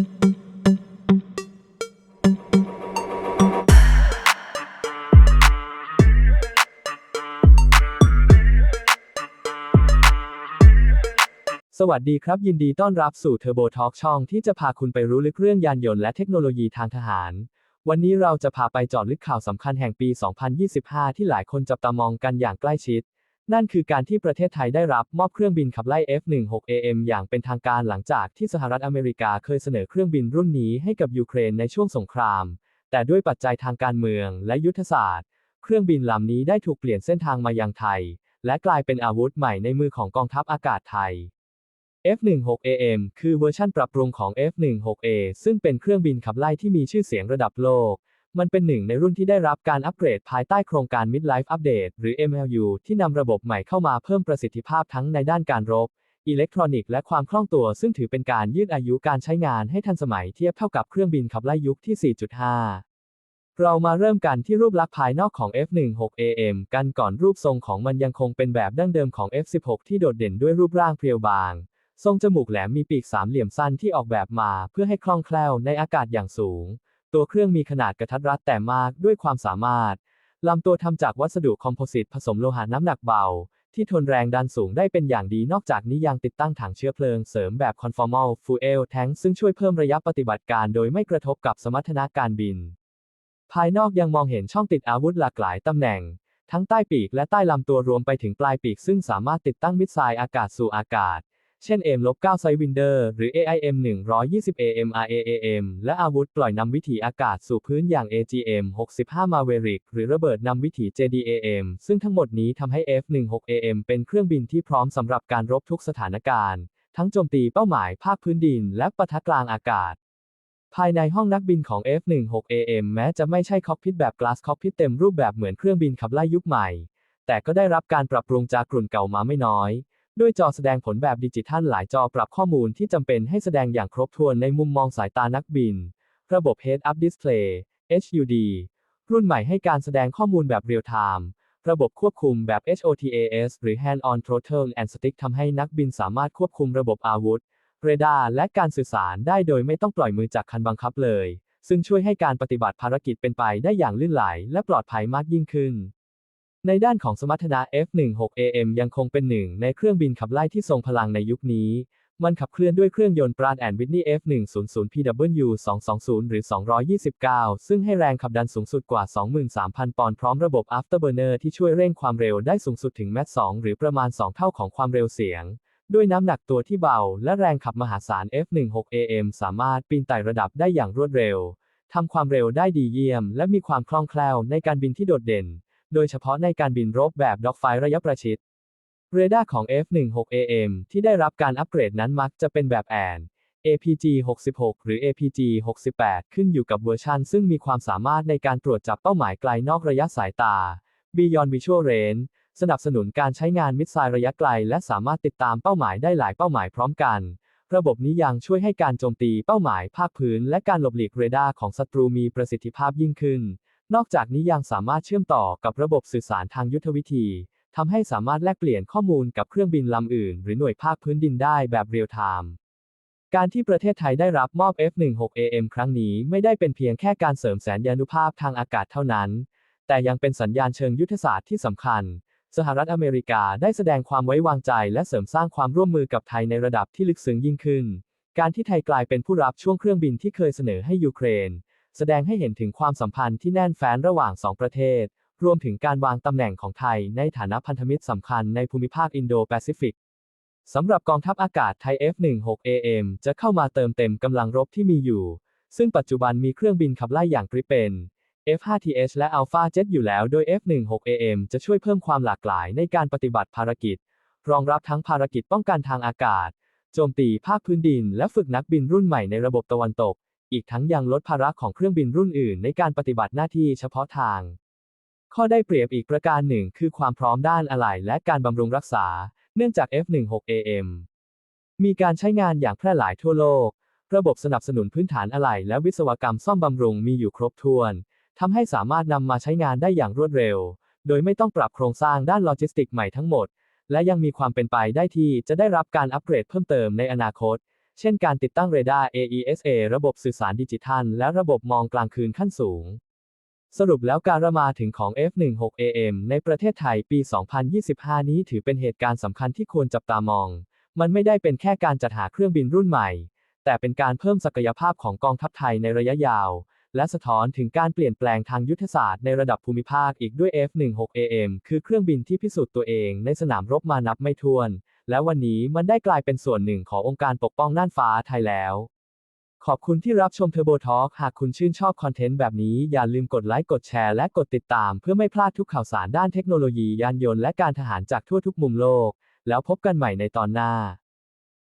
สวัสดีครับ ยินดีต้อนรับสู่ Turbo Talk ช่องที่จะพาคุณไปรู้ลึกเรื่องยานยนต์และเทคโนโลยีทางทหาร วันนี้เราจะพาไปเจอดลึกข่าวสำคัญแห่งปี 2025 ที่หลายคนจับตามองกันอย่างใกล้ชิด นั่นคือการที่ประเทศไทยได้รับมอบเครื่องบินขับไล่ F-16AM อย่างเป็นทางการหลังจากที่สหรัฐอเมริกาเคยเสนอเครื่องบินรุ่นนี้ให้กับยูเครนในช่วงสงคราม แต่ด้วยปัจจัยทางการเมืองและยุทธศาสตร์ เครื่องบินลำนี้ได้ถูกเปลี่ยนเส้นทางมายังไทย และกลายเป็นอาวุธใหม่ในมือของกองทัพอากาศไทย F-16AM คือเวอร์ชั่นปรับปรุงของ F-16A ซึ่งเป็นเครื่องบินขับไล่ที่มีชื่อเสียงระดับโลก มันเป็นหนึ่งในรุ่นที่ได้รับการอัปเกรดภายใต้โครงการ Midlife Update หรือ MLU ที่นำระบบใหม่เข้ามาเพิ่มประสิทธิภาพทั้งในด้านการรบ อิเล็กทรอนิกส์และความคล่องตัว ซึ่งถือเป็นการยืดอายุการใช้งานให้ทันสมัยเทียบเท่ากับเครื่องบินขับไล่ยุคที่ 4.5 เรามาเริ่มกันที่รูปลักษณ์ภายนอกของ F-16AM กันก่อนรูปทรงของมันยังคงเป็นแบบดั้งเดิมของ F-16 ที่โดดเด่นด้วยรูปร่างเพรียวบางทรงจมูกแหลมมีปีกสามเหลี่ยมสั้นที่ออกแบบมาเพื่อให้คล่องแคล่วในอากาศอย่างสูง ตัวเครื่องมีขนาดกระทัดรัดแต่มากด้วยความสามารถ ลำตัวทำจากวัสดุคอมโพสิตผสมโลหะน้ำหนักเบา ที่ทนแรงดันสูงได้เป็นอย่างดีนอกจากนี้ยังติดตั้งถังเชื้อเพลิงเสริมแบบ conformal fuel tank ซึ่งช่วยเพิ่มระยะปฏิบัติการโดยไม่กระทบกับสมรรถนะการบิน ภายนอกยังมองเห็นช่องติดอาวุธหลากหลายตำแหน่ง ทั้งใต้ปีกและใต้ลำตัวรวมไปถึงปลายปีกซึ่งสามารถติดตั้งมิสไซล์อากาศสู่อากาศ เช่น M-9 Sidewinder หรือ AIM 120 AMRAAM และอาวุธปล่อยนำวิถีอากาศสู่พื้นอย่าง AGM 65 Maverick หรือระเบิดนำวิถี JDAM ซึ่งทั้งหมดนี้ทำให้ F-16AM เป็นเครื่องบินที่พร้อมสำหรับการรบทุกสถานการณ์ ทั้งโจมตีเป้าหมายภาคพื้นดิน และปะทะกลางอากาศภายในห้องนักบินของ F-16AM แม้จะไม่ใช่คอกพิทแบบ Glass Cockpit เต็มรูปแบบเหมือนเครื่องบินขับไล่ยุคใหม่ แต่ก็ได้รับการปรับปรุงจากกลุ่นเก่ามาไม่น้อย ด้วยจอแสดงผลแบบดิจิทัลหลายจอปรับข้อมูลที่จำเป็นให้แสดงอย่างครบถ้วนในมุมมองสายตานักบิน ระบบ Head Up Display HUD รุ่นใหม่ให้การแสดงข้อมูลแบบเรียลไทม์ระบบควบคุมแบบ HOTAS หรือ Hand on Throttle and Stick ทำให้นักบินสามารถควบคุมระบบอาวุธ เรดาร์และการสื่อสารได้โดยไม่ต้องปล่อยมือจากคันบังคับเลย ซึ่งช่วยให้การปฏิบัติภารกิจเป็นไปได้อย่างลื่นไหลและปลอดภัยมากยิ่งขึ้น ในด้านของสมรรถนะ F-16AM ยังคงเป็นหนึ่งในเครื่องบินขับไล่ที่ทรงพลังในยุคนี้ มันขับเคลื่อนด้วยเครื่องยนต์ Pratt Whitney F100 PW 220 หรือ 229 ซึ่งให้แรงขับดันสูงสุดกว่า 23,000 ปอนด์พร้อมระบบ Afterburner ที่ช่วยเร่งความเร็วได้สูงสุดถึงแมต2หรือประมาณ 2 เท่าของความเร็วเสียง ด้วยน้ำหนักตัวที่เบา และแรงขับมหาศาล F16AM สามารถปีนไต่ระดับได้อย่างรวดเร็วทำความเร็วได้ดีเยี่ยม และมีความคล่องแคล่วในการบินที่โดดเด่น โดยเฉพาะในการบินรบแบบด็อกไฟระยะประชิด เรดาร์ของ F16AM ที่ได้รับการอัปเกรดนั้นมักจะเป็นแบบแอน APG 66 หรือ APG 68 ขึ้นอยู่กับเวอร์ชันซึ่งมีความสามารถในการตรวจจับเป้าหมายไกลนอกระยะสายตา Beyond Visual Range สนับสนุนการใช้งานมิสไซล์ระยะไกล และสามารถติดตามเป้าหมายได้หลายเป้าหมายพร้อมกัน ระบบนี้ยังช่วยให้การโจมตีเป้าหมายภาคพื้น และการหลบหลีกเรดาร์ของศัตรูมีประสิทธิภาพยิ่งขึ้น นอกจากนี้ยังสามารถเชื่อมต่อกับระบบสื่อสารทางยุทธวิธีทำให้สามารถแลกเปลี่ยนข้อมูลกับเครื่องบินลำอื่น หรือหน่วยภาคพื้นดินได้แบบเรียลไทม์การที่ประเทศไทยได้รับมอบ F16AM ครั้งนี้ไม่ได้เป็นเพียงแค่การเสริมแสนยานุภาพทางอากาศเท่านั้น แต่ยังเป็นสัญญาณเชิงยุทธศาสตร์ที่สำคัญ สหรัฐอเมริกาได้แสดงความไว้วางใจและเสริมสร้างความร่วมมือกับไทยในระดับที่ลึกซึ้งยิ่งขึ้น การที่ไทยกลายเป็นผู้รับช่วงเครื่องบินที่เคยเสนอให้ยูเครน แสดงให้เห็นถึงความสัมพันธ์ที่แน่นแฟ้นระหว่างสองประเทศ รวมถึงการวางตำแหน่งของไทยในฐานะพันธมิตรสำคัญในภูมิภาคอินโดแปซิฟิกสำหรับกองทัพอากาศไทย F16AM จะเข้ามาเติมเต็มกำลังรบที่มีอยู่ ซึ่งปัจจุบันมีเครื่องบินขับไล่อย่างกริเปน F5TH และ Alpha Jet อยู่แล้ว โดย F16AM จะช่วยเพิ่มความหลากหลายในการปฏิบัติภารกิจ รองรับทั้งภารกิจป้องกันทางอากาศ โจมตีภาคพื้นดิน และฝึกนักบินรุ่นใหม่ในระบบตะวันตก อีกทั้งยังลดภาระของเครื่องบินรุ่นอื่นในการปฏิบัติหน้าที่เฉพาะทาง ข้อได้เปรียบอีกประการหนึ่งคือความพร้อมด้านอะไหล่และการบำรุงรักษา เนื่องจาก F16AM มีการใช้งานอย่างแพร่หลายทั่วโลก ระบบสนับสนุนพื้นฐานอะไหล่และวิศวกรรมซ่อมบำรุงมีอยู่ครบถ้วนทำให้สามารถนำมาใช้งานได้อย่างรวดเร็ว โดยไม่ต้องปรับโครงสร้างด้านโลจิสติกใหม่ทั้งหมด และยังมีความเป็นไปได้ที่จะได้รับการอัปเกรดเพิ่มเติมในอนาคต เช่นการติดตั้งเรดาร์ AESA ระบบสื่อสารดิจิทัล และระบบมองกลางคืนขั้นสูง สรุปแล้วการระมาถึงของ F16AM ในประเทศไทยปี 2025 นี้ถือเป็นเหตุการณ์สำคัญที่ควรจับตามอง มันไม่ได้เป็นแค่การจัดหาเครื่องบินรุ่นใหม่ แต่เป็นการเพิ่มศักยภาพของกองทัพไทยในระยะยาว และสะท้อนถึงการเปลี่ยนแปลงทางยุทธศาสตร์ในระดับภูมิภาคอีกด้วย F16AM คือเครื่องบินที่พิสูจน์ตัวเองในสนามรบมานับไม่ถ้วน และวันนี้มันได้กลายเป็นส่วนหนึ่งขององค์การปกป้องน่านฟ้าไทยแล้ว ขอบคุณที่รับชมเทอร์โบท็อกหากคุณชื่นชอบคอนเทนต์แบบนี้อย่าลืมกดไลค์กดแชร์และกดติดตาม เพื่อไม่พลาดทุกข่าวสารด้านเทคโนโลยียานยนต์และการทหารจากทั่วทุกมุมโลก แล้วพบกันใหม่ในตอนหน้า